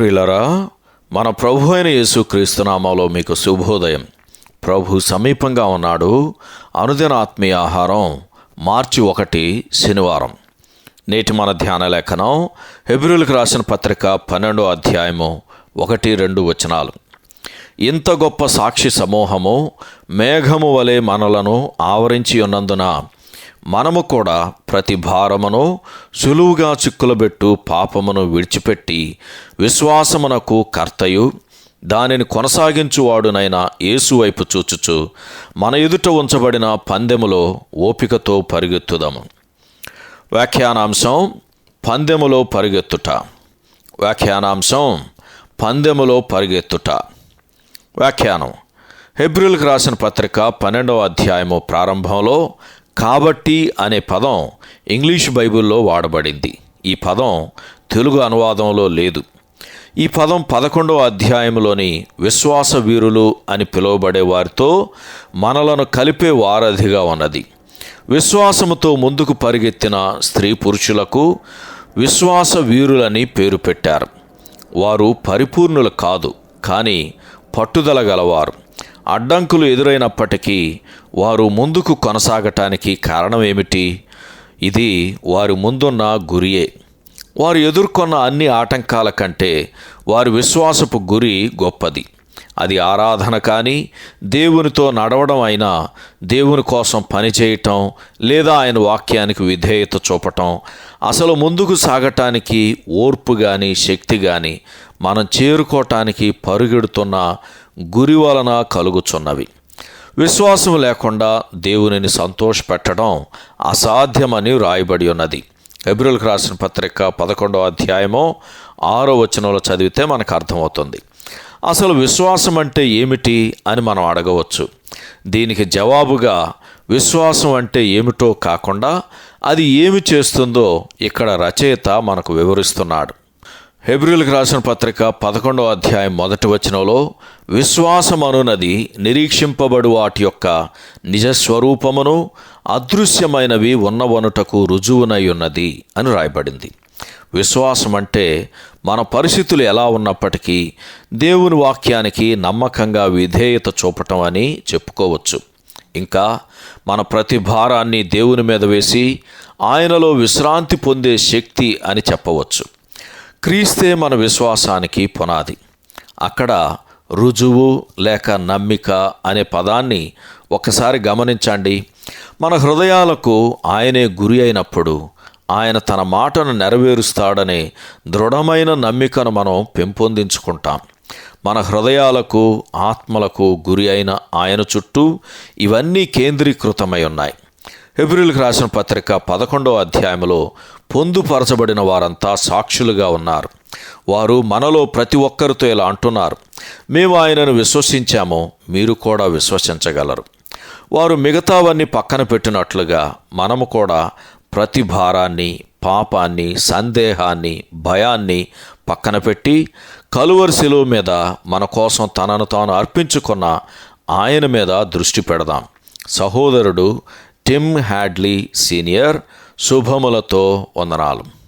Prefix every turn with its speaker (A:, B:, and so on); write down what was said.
A: ప్రియులరా మన ప్రభు అయిన యేసుక్రీస్తునామాలో మీకు శుభోదయం. ప్రభు సమీపంగా ఉన్నాడు. అనుదిన ఆత్మీయ ఆహారం మార్చి ఒకటి శనివారం. నేటి మన ధ్యాన లేఖనం హెబ్రిల్కి రాసిన పత్రిక పన్నెండో అధ్యాయము ఒకటి రెండు వచనాలు. ఇంత గొప్ప సాక్షి సమూహము మేఘము వలె మనలను ఆవరించి ఉన్నందున మనము కూడా ప్రతి భారమును సులువుగా చిక్కులబెట్టు పాపమును విడిచిపెట్టి విశ్వాసమునకు కర్తయు. దానిని కొనసాగించువాడునైన యేసు వైపు చూచుచు మన ఎదుట ఉంచబడిన పందెములో ఓపికతో పరిగెత్తుదాము. వ్యాఖ్యానాంశం పందెములో పరిగెత్తుట. వ్యాఖ్యానాంశం పందెములో పరిగెత్తుట. వ్యాఖ్యానం. హెబ్రిల్కి రాసిన పత్రిక పన్నెండవ అధ్యాయము ప్రారంభంలో కాబట్టి అనే పదం ఇంగ్లీష్ బైబిల్లో వాడబడింది. ఈ పదం తెలుగు అనువాదంలో లేదు. ఈ పదం పదకొండవ అధ్యాయంలోని విశ్వాస వీరులు అని పిలువబడే వారితో మనలను కలిపే వారధిగా ఉన్నది. విశ్వాసముతో ముందుకు పరిగెత్తిన స్త్రీ పురుషులకు విశ్వాస వీరులని పేరు పెట్టారు. వారు పరిపూర్ణులు కాదు కానీ పట్టుదల గలవారు. అడ్డంకులు ఎదురైనప్పటికీ వారు ముందుకు కొనసాగటానికి కారణం ఏమిటి? ఇది వారి ముందున్న గురియే. వారు ఎదుర్కొన్న అన్ని ఆటంకాల కంటే వారి విశ్వాసపు గురి గొప్పది. అది ఆరాధన కానీ దేవునితో నడవడం అయినా దేవుని కోసం పనిచేయటం లేదా ఆయన వాక్యానికి విధేయత చూపటం అసలు ముందుకు సాగటానికి ఓర్పు కానీ శక్తి కానీ మనం చేరుకోవటానికి పరుగెడుతున్న గురి వలన కలుగుచున్నవి. విశ్వాసం లేకుండా దేవునిని సంతోషపెట్టడం అసాధ్యమని రాయబడి ఉన్నది. ఎబ్రిల్కి రాసిన పత్రిక పదకొండవ అధ్యాయమో ఆరో వచనంలో చదివితే మనకు అర్థమవుతుంది. అసలు విశ్వాసం అంటే ఏమిటి అని మనం అడగవచ్చు. దీనికి జవాబుగా విశ్వాసం అంటే ఏమిటో కాకుండా అది ఏమి చేస్తుందో ఇక్కడ రచయిత మనకు వివరిస్తున్నాడు. హెబ్రిల్కి రాసిన పత్రిక పదకొండవ అధ్యాయం మొదటి వచనంలో విశ్వాసం అనునది నిరీక్షింపబడు వాటి యొక్క నిజస్వరూపమును అదృశ్యమైనవి ఉన్నవనుటకు రుజువునై ఉన్నది అని రాయబడింది. విశ్వాసం అంటే మన పరిస్థితులు ఎలా ఉన్నప్పటికీ దేవుని వాక్యానికి నమ్మకంగా విధేయత చూపటం అని చెప్పుకోవచ్చు. ఇంకా మన ప్రతి భారాన్ని దేవుని మీద వేసి ఆయనలో విశ్రాంతి పొందే శక్తి అని చెప్పవచ్చు. క్రీస్తే మన విశ్వాసానికి పునాది. అక్కడ రుజువు లేక నమ్మిక అనే పదాన్ని ఒకసారి గమనించండి. మన హృదయాలకు ఆయనే గురి అయినప్పుడు ఆయన తన మాటను నెరవేరుస్తాడనే దృఢమైన నమ్మికను మనం పెంపొందించుకుంటాం. మన హృదయాలకు ఆత్మలకు గురి అయిన ఆయన చుట్టూ ఇవన్నీ కేంద్రీకృతమై ఉన్నాయి. హెబ్రిల్కి రాసిన పత్రిక పదకొండవ అధ్యాయంలో పొందుపరచబడిన వారంతా సాక్షులుగా ఉన్నారు. వారు మనలో ప్రతి ఒక్కరితో ఇలా అంటున్నారు మేము ఆయనను విశ్వసించాము మీరు కూడా విశ్వసించగలరు. వారు మిగతావన్నీ పక్కన పెట్టినట్లుగా మనము కూడా ప్రతి భారాన్ని పాపాన్ని సందేహాన్ని భయాన్ని పక్కన పెట్టి కలువరి శిలువ మీద మన కోసం తనను తాను అర్పించుకున్న ఆయన మీద దృష్టి పెడదాం. సహోదరుడు టిమ్ హ్యాడ్లీ సీనియర్ శుభములతో వందనాలు.